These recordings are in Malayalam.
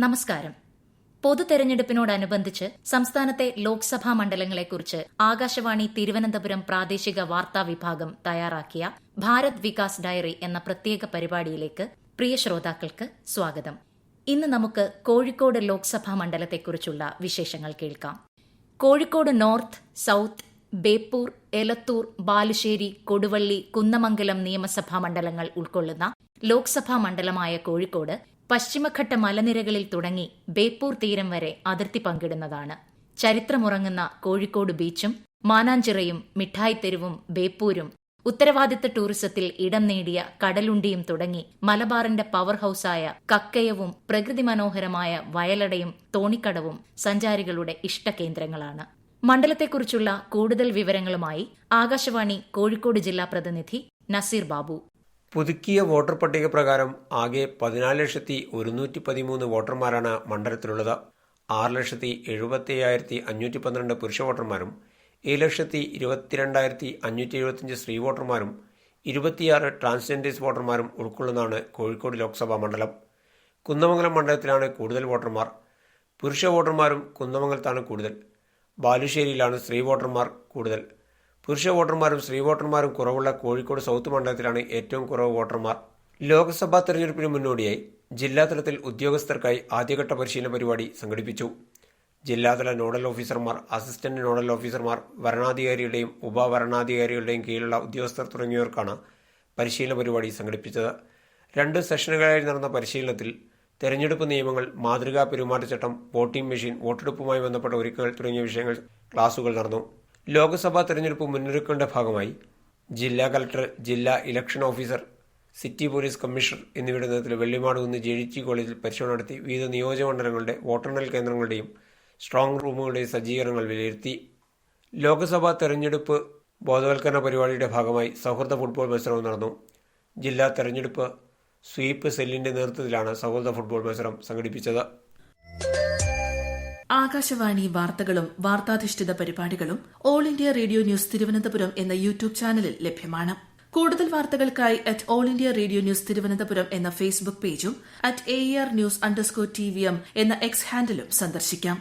നമസ്കാരം. പൊതു തെരഞ്ഞെടുപ്പിനോടനുബന്ധിച്ച് സംസ്ഥാനത്തെ ലോക്സഭാ മണ്ഡലങ്ങളെക്കുറിച്ച് ആകാശവാണി തിരുവനന്തപുരം പ്രാദേശിക വാർത്താ വിഭാഗം തയ്യാറാക്കിയ ഭാരത് വികാസ് ഡയറി എന്ന പ്രത്യേക പരിപാടിയിലേക്ക് പ്രിയ ശ്രോതാക്കൾക്ക് സ്വാഗതം. ഇന്ന് നമുക്ക് കോഴിക്കോട് ലോക്സഭാ മണ്ഡലത്തെക്കുറിച്ചുള്ള വിശേഷങ്ങൾ കേൾക്കാം. കോഴിക്കോട് നോർത്ത് സൌത്ത് ബേപ്പൂർ എലത്തൂർ ബാലുശ്ശേരി കൊടുവള്ളി കുന്നമംഗലം നിയമസഭാ മണ്ഡലങ്ങൾ ഉൾക്കൊള്ളുന്ന ലോക്സഭാ മണ്ഡലമായ കോഴിക്കോട് പശ്ചിമഘട്ട മലനിരകളിൽ തുടങ്ങി ബേപ്പൂർ തീരം വരെ അതിർത്തി പങ്കിടുന്നതാണ്. ചരിത്രമുറങ്ങുന്ന കോഴിക്കോട് ബീച്ചും മാനാഞ്ചിറയും മിഠായിത്തെരുവും ബേപ്പൂരും ഉത്തരവാദിത്ത ടൂറിസത്തിൽ ഇടം നേടിയ കടലുണ്ടിയും തുടങ്ങി മലബാറിന്റെ പവർ ഹൌസായ കക്കയവും പ്രകൃതി മനോഹരമായ വയലടയും തോണിക്കടവും സഞ്ചാരികളുടെ ഇഷ്ടകേന്ദ്രങ്ങളാണ്. മണ്ഡലത്തെക്കുറിച്ചുള്ള കൂടുതൽ വിവരങ്ങളുമായി ആകാശവാണി കോഴിക്കോട് ജില്ലാ പ്രതിനിധി നസീർ ബാബു. പുതുക്കിയ വോട്ടർ പട്ടിക പ്രകാരം ആകെ പതിനാല് ലക്ഷത്തി ഒരുന്നൂറ്റി പതിമൂന്ന് വോട്ടർമാരാണ് മണ്ഡലത്തിലുള്ളത്. ആറ് ലക്ഷത്തി എഴുപത്തി അയ്യായിരത്തി അഞ്ഞൂറ്റി പന്ത്രണ്ട് പുരുഷ വോട്ടർമാരും ഏഴ് ലക്ഷത്തി ഇരുപത്തിരണ്ടായിരത്തി അഞ്ഞൂറ്റി എഴുപത്തിയഞ്ച് സ്ത്രീ വോട്ടർമാരും ഇരുപത്തിയാറ് ട്രാൻസ്ജെൻഡേഴ്സ് വോട്ടർമാരും ഉൾക്കൊള്ളുന്നതാണ് കോഴിക്കോട് ലോക്സഭാ മണ്ഡലം. കുന്നമംഗലം മണ്ഡലത്തിലാണ് കൂടുതൽ വോട്ടർമാർ. പുരുഷ വോട്ടർമാരും കുന്നമംഗലത്താണ് കൂടുതൽ. ബാലുശ്ശേരിയിലാണ് സ്ത്രീ വോട്ടർമാർ കൂടുതൽ. പുരുഷ വോട്ടർമാരും സ്ത്രീ വോട്ടർമാരും കുറവുള്ള കോഴിക്കോട് സൗത്ത് മണ്ഡലത്തിലാണ് ഏറ്റവും കുറവ് വോട്ടർമാർ. ലോക്സഭാ തെരഞ്ഞെടുപ്പിന് മുന്നോടിയായി ജില്ലാതലത്തിൽ ഉദ്യോഗസ്ഥർക്കായി ആദ്യഘട്ട പരിശീലന പരിപാടി സംഘടിപ്പിച്ചു. ജില്ലാതല നോഡൽ ഓഫീസർമാർ അസിസ്റ്റന്റ് നോഡൽ ഓഫീസർമാർ വരണാധികാരിയുടെയും ഉപവരണാധികാരികളുടെയും കീഴിലുള്ള ഉദ്യോഗസ്ഥർ തുടങ്ങിയവർക്കാണ് പരിശീലന പരിപാടി സംഘടിപ്പിച്ചത്. രണ്ട് സെഷനുകളായി നടന്ന പരിശീലനത്തിൽ തെരഞ്ഞെടുപ്പ് നിയമങ്ങൾ മാതൃകാ പെരുമാറ്റച്ചട്ടം വോട്ടിംഗ് മെഷീൻ വോട്ടെടുപ്പുമായി ബന്ധപ്പെട്ട ഒരുക്കങ്ങൾ തുടങ്ങിയ വിഷയങ്ങൾ ക്ലാസുകൾ നടന്നു. ലോക്സഭാ തെരഞ്ഞെടുപ്പ് മുന്നൊരുക്കങ്ങളുടെ ഭാഗമായി ജില്ലാ കലക്ടർ ജില്ലാ election officer city police commissioner എന്നിവയുടെ നേതൃത്വത്തിൽ വെള്ളിമാട് കുന്ന് ജെ ടി കോളേജിൽ പരിശോധന നടത്തി വിവിധ നിയോജകമണ്ഡലങ്ങളുടെ വോട്ടെണ്ണൽ കേന്ദ്രങ്ങളുടെയും സ്ട്രോങ് റൂമുകളുടെയും സജ്ജീകരണങ്ങൾ വിലയിരുത്തി. ലോക്സഭാ തെരഞ്ഞെടുപ്പ് ബോധവൽക്കരണ പരിപാടിയുടെ ഭാഗമായി സൗഹൃദ ഫുട്ബോൾ മത്സരവും നടന്നു. ജില്ലാ തെരഞ്ഞെടുപ്പ് സ്വീപ്പ് സെല്ലിന്റെ നേതൃത്വത്തിലാണ് സൗഹൃദ ഫുട്ബോൾ മത്സരം സംഘടിപ്പിച്ചത്. ആകാശവാണി വാർത്തകളും വാർത്താധിഷ്ഠിത പരിപാടികളും All India Radio news Thiruvananthapuram എന്ന യൂട്യൂബ് ചാനലിൽ ലഭ്യമാണ്. കൂടുതൽ വാർത്തകൾക്കായി at All India Radio news Thiruvananthapuram എന്ന ഫേസ്ബുക്ക് പേജും at A R news underscore T V M എന്ന എക്സ് ഹാൻഡിലും സന്ദർശിക്കാം.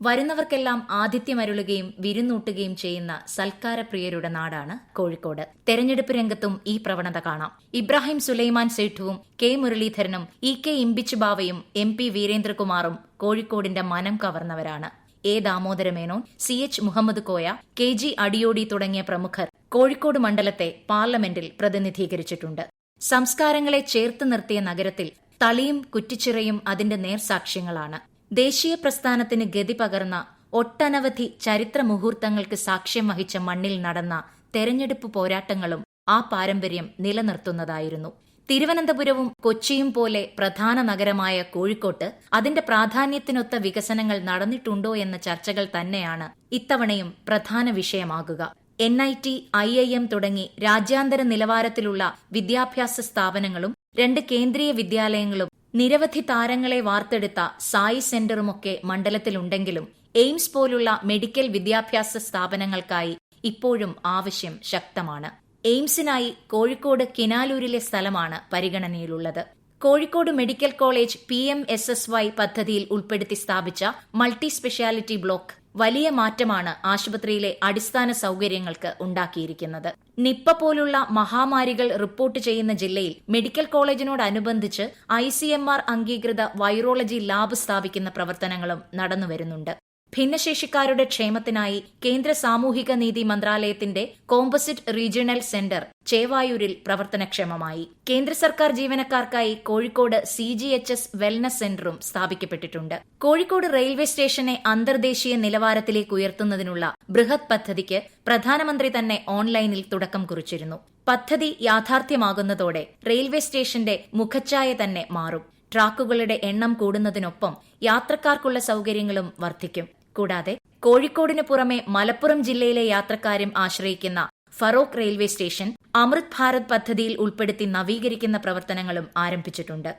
വരുന്നവർക്കെല്ലാം ആതിഥ്യമരുളുകയും വിരുന്നൂട്ടുകയും ചെയ്യുന്ന സൽക്കാരപ്രിയരുടെ നാടാണ് കോഴിക്കോട്. തെരഞ്ഞെടുപ്പ് രംഗത്തും ഈ പ്രവണത കാണാം. ഇബ്രാഹിം സുലൈമാൻ സേഠുവും കെ മുരളീധരനും ഇ കെ ഇമ്പിച്ചു ബാവയും എം പി വീരേന്ദ്രകുമാറും കോഴിക്കോടിന്റെ മനം കവർന്നവരാണ്. A Damodara Menon C H Muhammad Koya K G Adiyodi തുടങ്ങിയ പ്രമുഖർ കോഴിക്കോട് മണ്ഡലത്തെ പാർലമെന്റിൽ പ്രതിനിധീകരിച്ചിട്ടുണ്ട്. സംസ്കാരങ്ങളെ ചേർത്ത് നിർത്തിയ നഗരത്തിൽ തളിയും കുറ്റിച്ചിറയും അതിന്റെ നേർസാക്ഷ്യങ്ങളാണ്. ദേശീയ പ്രസ്ഥാനത്തിന് ഗതി പകർന്ന ഒട്ടനവധി ചരിത്ര മുഹൂർത്തങ്ങൾക്ക് സാക്ഷ്യം വഹിച്ച മണ്ണിൽ നടന്ന തെരഞ്ഞെടുപ്പ് പോരാട്ടങ്ങളും ആ പാരമ്പര്യം നിലനിർത്തുന്നതായിരുന്നു. തിരുവനന്തപുരവും കൊച്ചിയും പോലെ പ്രധാന നഗരമായ കോഴിക്കോട്ട് അതിന്റെ പ്രാധാന്യത്തിനൊത്ത വികസനങ്ങൾ നടന്നിട്ടുണ്ടോ എന്ന ചർച്ചകൾ തന്നെയാണ് ഇത്തവണയും പ്രധാന വിഷയമാകുക. N I T I I M തുടങ്ങി രാജ്യാന്തര നിലവാരത്തിലുള്ള വിദ്യാഭ്യാസ സ്ഥാപനങ്ങളും രണ്ട് കേന്ദ്രീയ വിദ്യാലയങ്ങളും നിരവധി താരങ്ങളെ വാർത്തെടുത്ത സായി സെന്ററുമൊക്കെ മണ്ഡലത്തിലുണ്ടെങ്കിലും എയിംസ് പോലുള്ള മെഡിക്കൽ വിദ്യാഭ്യാസ സ്ഥാപനങ്ങൾക്കായി ഇപ്പോഴും ആവശ്യം ശക്തമാണ്. എയിംസിനായി കോഴിക്കോട് കിനാലൂരിലെ സ്ഥലമാണ് പരിഗണനയിലുള്ളത്. Kozhikode medical college P M S S Y പദ്ധതിയിൽ ഉൾപ്പെടുത്തി സ്ഥാപിച്ച മൾട്ടി സ്പെഷ്യാലിറ്റി ബ്ലോക്ക് വലിയ മാറ്റമാണ് ആശുപത്രിയിലെ അടിസ്ഥാന സൌകര്യങ്ങൾക്ക് ഉണ്ടാക്കിയിരിക്കുന്നത്. നിപ്പ പോലുള്ള മഹാമാരികൾ റിപ്പോർട്ട് ചെയ്യുന്ന ജില്ലയിൽ മെഡിക്കൽ കോളേജിനോടനുബന്ധിച്ച് ഐ സി എം ആർ അംഗീകൃത വൈറോളജി ലാബ് സ്ഥാപിക്കുന്ന പ്രവർത്തനങ്ങളും നടന്നുവരുന്നുണ്ട്. ഭിന്നശേഷിക്കാരുടെ ക്ഷേമത്തിനായി കേന്ദ്ര സാമൂഹിക നീതി മന്ത്രാലയത്തിന്റെ കോമ്പസിറ്റ് റീജിയണൽ സെന്റർ ചേവായൂരിൽ പ്രവർത്തനക്ഷമമായി. കേന്ദ്ര സർക്കാർ ജീവനക്കാർക്കായി Kozhikode C G H S wellness സെന്ററും സ്ഥാപിക്കപ്പെട്ടിട്ടുണ്ട്. കോഴിക്കോട് റെയിൽവേ സ്റ്റേഷനെ അന്തർദേശീയ നിലവാരത്തിലേക്ക് ഉയർത്തുന്നതിനുള്ള ബൃഹത് പദ്ധതിക്ക് പ്രധാനമന്ത്രി തന്നെ ഓൺലൈനിൽ തുടക്കം കുറിച്ചിരുന്നു. പദ്ധതി യാഥാർത്ഥ്യമാകുന്നതോടെ റെയിൽവേ സ്റ്റേഷന്റെ മുഖച്ഛായ തന്നെ മാറും. ട്രാക്കുകളുടെ എണ്ണം കൂടുന്നതിനൊപ്പം യാത്രക്കാർക്കുള്ള സൌകര്യങ്ങളും വർദ്ധിക്കും. കൂടാതെ കോഴിക്കോടിന് പുറമെ മലപ്പുറം ജില്ലയിലെ യാത്രക്കാരും ആശ്രയിക്കുന്ന ഫറോക്ക് റെയിൽവേ സ്റ്റേഷൻ അമൃത് ഭാരത് പദ്ധതിയിൽ ഉൾപ്പെടുത്തി നവീകരിക്കുന്ന പ്രവർത്തനങ്ങളും ആരംഭിച്ചിട്ടുണ്ട്.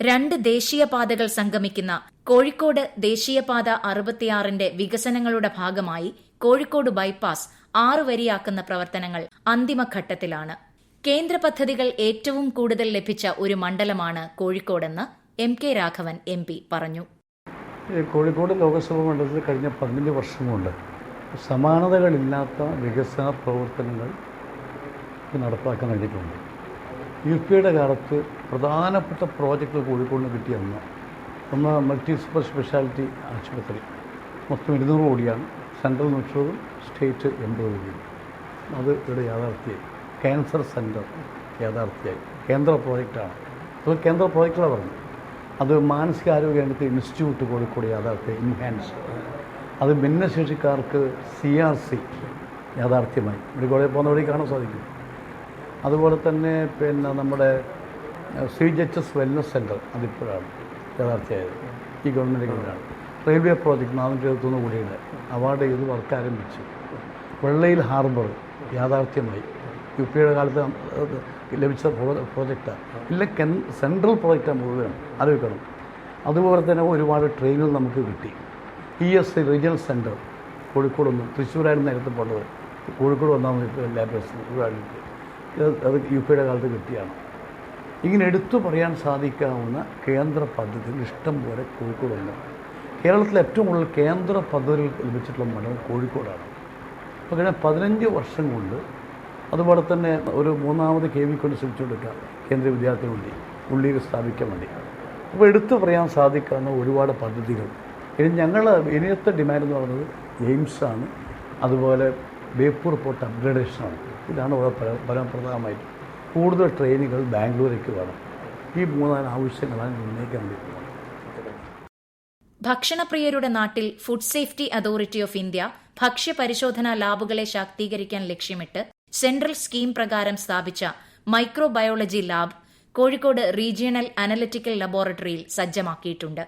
രണ്ട് ദേശീയപാതകൾ സംഗമിക്കുന്ന കോഴിക്കോട് ദേശീയപാത അറുപത്തിയാറിന്റെ വികസനങ്ങളുടെ ഭാഗമായി കോഴിക്കോട് ബൈപ്പാസ് ആറുവരിയാക്കുന്ന പ്രവർത്തനങ്ങൾ അന്തിമഘട്ടത്തിലാണ്. കേന്ദ്ര പദ്ധതികൾ ഏറ്റവും കൂടുതൽ ലഭിച്ച ഒരു മണ്ഡലമാണ് കോഴിക്കോടെന്ന് M K Raghavan M P പറഞ്ഞു. കോഴിക്കോട് ലോകസഭാ മണ്ഡലത്തിൽ കഴിഞ്ഞ പതിനഞ്ച് വർഷം കൊണ്ട് സമാനതകളില്ലാത്ത വികസന പ്രവർത്തനങ്ങൾ നടപ്പാക്കാൻ കഴിഞ്ഞിട്ടുണ്ട്. യു പിയുടെ കാലത്ത് പ്രധാനപ്പെട്ട പ്രോജക്റ്റ് കോഴിക്കോടിന് കിട്ടിയെന്ന് ഒന്ന് മൾട്ടി സൂപ്പർ സ്പെഷ്യാലിറ്റി ആശുപത്രി. മൊത്തം ഇരുന്നൂറ് കോടിയാണ്. സെൻട്രൽ നൂറ്ററും സ്റ്റേറ്റ് എൺപത് കോടിയും അത് ഇവിടെ യാഥാർത്ഥ്യമായി. ക്യാൻസർ സെന്റർ യാഥാർത്ഥ്യമായി കേന്ദ്ര പ്രോജക്റ്റാണ്. അത് കേന്ദ്ര പ്രോജക്റ്റിലാണ് പറഞ്ഞത്. അത് മാനസികാരോഗ്യ രംഗത്ത് ഇൻസ്റ്റിറ്റ്യൂട്ട് കോഴിക്കോട് യാഥാർത്ഥ്യം ഇൻഹാൻസ് അത് ഭിന്നശേഷിക്കാർക്ക് സി ആർ സി യാഥാർത്ഥ്യമായി. ഇവിടെ കോളേജിൽ പോകുന്ന വഴി കാണാൻ സാധിക്കും. അതുപോലെ തന്നെ പിന്നെ നമ്മുടെ C G H S wellness centre അതിപ്പോഴാണ് യാഥാർത്ഥ്യമായത്. ഈ ഗവൺമെന്റ് ഗവൺമെന്റാണ് റെയിൽവേ പ്രോജക്റ്റ് നാനൂറ്റി എഴുപത്തൊന്ന് കോടിയുടെ അവാർഡ് ചെയ്ത് വർക്ക് ആരംഭിച്ചു. വെള്ളയിൽ ഹാർബർ യാഥാർത്ഥ്യമായി. യു പി എയുടെ കാലത്ത് ലഭിച്ച പ്രോജക്റ്റ്. ഇല്ല കെൻ സെൻട്രൽ പ്രോജക്റ്റ് മുഴുവൻ ആലോചിക്കണം. അതുപോലെ തന്നെ ഒരുപാട് ട്രെയിനുകൾ നമുക്ക് കിട്ടി. E S I regional centre കോഴിക്കോടൊന്നും തൃശ്ശൂരായിരുന്നു നേരത്തെ പോകേണ്ടത് കോഴിക്കോട് വന്നാൽ ലാബേഴ്സ് അത് യു പിയുടെ കാലത്ത് കിട്ടിയാണ്. ഇങ്ങനെ എടുത്തു പറയാൻ സാധിക്കാവുന്ന കേന്ദ്ര പദ്ധതികൾ ഇഷ്ടം പോലെ കോഴിക്കോട് ഉണ്ട് കേരളത്തിൽ ഏറ്റവും കൂടുതൽ കേന്ദ്ര പദ്ധതികൾ ലഭിച്ചിട്ടുള്ള മണ്ഡലം കോഴിക്കോടാണ്. അപ്പോൾ കഴിഞ്ഞ പതിനഞ്ച് വർഷം കൊണ്ട് അതുപോലെ തന്നെ ഒരു മൂന്നാമത് കെ വി കൊണ്ട് ശ്രമിച്ചുകൊടുക്കുക കേന്ദ്ര വിദ്യാർത്ഥി വേണ്ടി ഉള്ളിയിൽ സ്ഥാപിക്കാൻ വേണ്ടി. അപ്പോൾ എടുത്തു പറയാൻ സാധിക്കാവുന്ന ഒരുപാട് പദ്ധതികൾ. ഇനി ഞങ്ങൾ ഇനിയത്തെ ഡിമാൻഡ് എന്ന് പറയുന്നത് എയിംസാണ് അതുപോലെ ബേപ്പൂർ പോർട്ട് അപ്ഗ്രഡേഷനാണ് ഇതാണ് ഇവിടെ പരമപ്രധാനമായിട്ട് കൂടുതൽ ട്രെയിനുകൾ ബാംഗ്ലൂരേക്ക് വേണം. ഈ മൂന്നാൽ ആവശ്യങ്ങളാണ് ഉന്നയിക്കാൻ വേണ്ടി ഭക്ഷണപ്രിയരുടെ നാട്ടിൽ food safety authority of India ഭക്ഷ്യ പരിശോധനാ ലാബുകളെ ശാക്തീകരിക്കാൻ ലക്ഷ്യമിട്ട് സെൻട്രൽ സ്കീം പ്രകാരം സ്ഥാപിച്ച microbiology lab Kozhikode regional analytical ലബോറട്ടറിയിൽ സജ്ജമാക്കിയിട്ടുണ്ട്.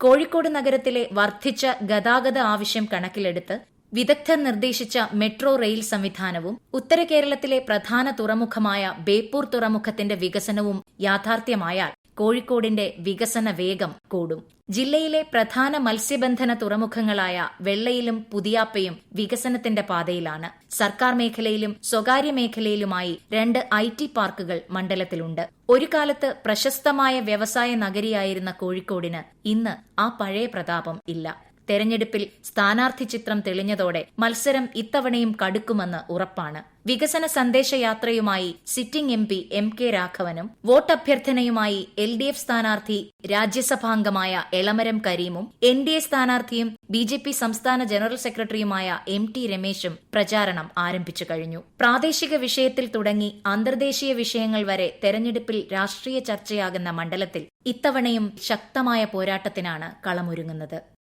കോഴിക്കോട് നഗരത്തിലെ വർദ്ധിച്ച ഗതാഗത ആവശ്യം കണക്കിലെടുത്ത് വിദഗ്ധർ നിർദ്ദേശിച്ച മെട്രോ റെയിൽ സംവിധാനവും ഉത്തര കേരളത്തിലെ പ്രധാന തുറമുഖമായ ബേപ്പൂർ തുറമുഖത്തിന്റെ വികസനവും യാഥാർത്ഥ്യമായാൽ കോഴിക്കോടിന്റെ വികസന വേഗം കൂടും. ജില്ലയിലെ പ്രധാന മത്സ്യബന്ധന തുറമുഖങ്ങളായ വെള്ളയിലും പുതിയാപ്പയും വികസനത്തിന്റെ പാതയിലാണ്. സർക്കാർ മേഖലയിലും സ്വകാര്യ മേഖലയിലുമായി രണ്ട് ഐ ടി പാർക്കുകൾ മണ്ഡലത്തിലുണ്ട്. ഒരു കാലത്ത് പ്രശസ്തമായ വ്യവസായ നഗരിയായിരുന്ന കോഴിക്കോടിന് ഇന്ന് ആ പഴയ പ്രതാപം ഇല്ല. തെരഞ്ഞെടുപ്പിൽ സ്ഥാനാർത്ഥി ചിത്രം തെളിഞ്ഞതോടെ മത്സരം ഇത്തവണയും കടുക്കുമെന്ന് ഉറപ്പാണ്. വികസന സന്ദേശയാത്രയുമായി sitting M P M K രാഘവനും വോട്ടഭ്യർത്ഥനയുമായി എൽ ഡി എഫ് സ്ഥാനാർത്ഥി രാജ്യസഭാംഗമായ എളമരം കരീമും എൻ ഡി എ സ്ഥാനാർത്ഥിയും ബി ജെ പി സംസ്ഥാന ജനറൽ സെക്രട്ടറിയുമായ എം ടി രമേശും പ്രചാരണം ആരംഭിച്ചു കഴിഞ്ഞു. പ്രാദേശിക വിഷയത്തിൽ തുടങ്ങി അന്തർദേശീയ വിഷയങ്ങൾ വരെ തെരഞ്ഞെടുപ്പിൽ രാഷ്ട്രീയ ചർച്ചയാകുന്ന മണ്ഡലത്തിൽ ഇത്തവണയും ശക്തമായ പോരാട്ടത്തിനാണ് കളമൊരുങ്ങുന്നത്.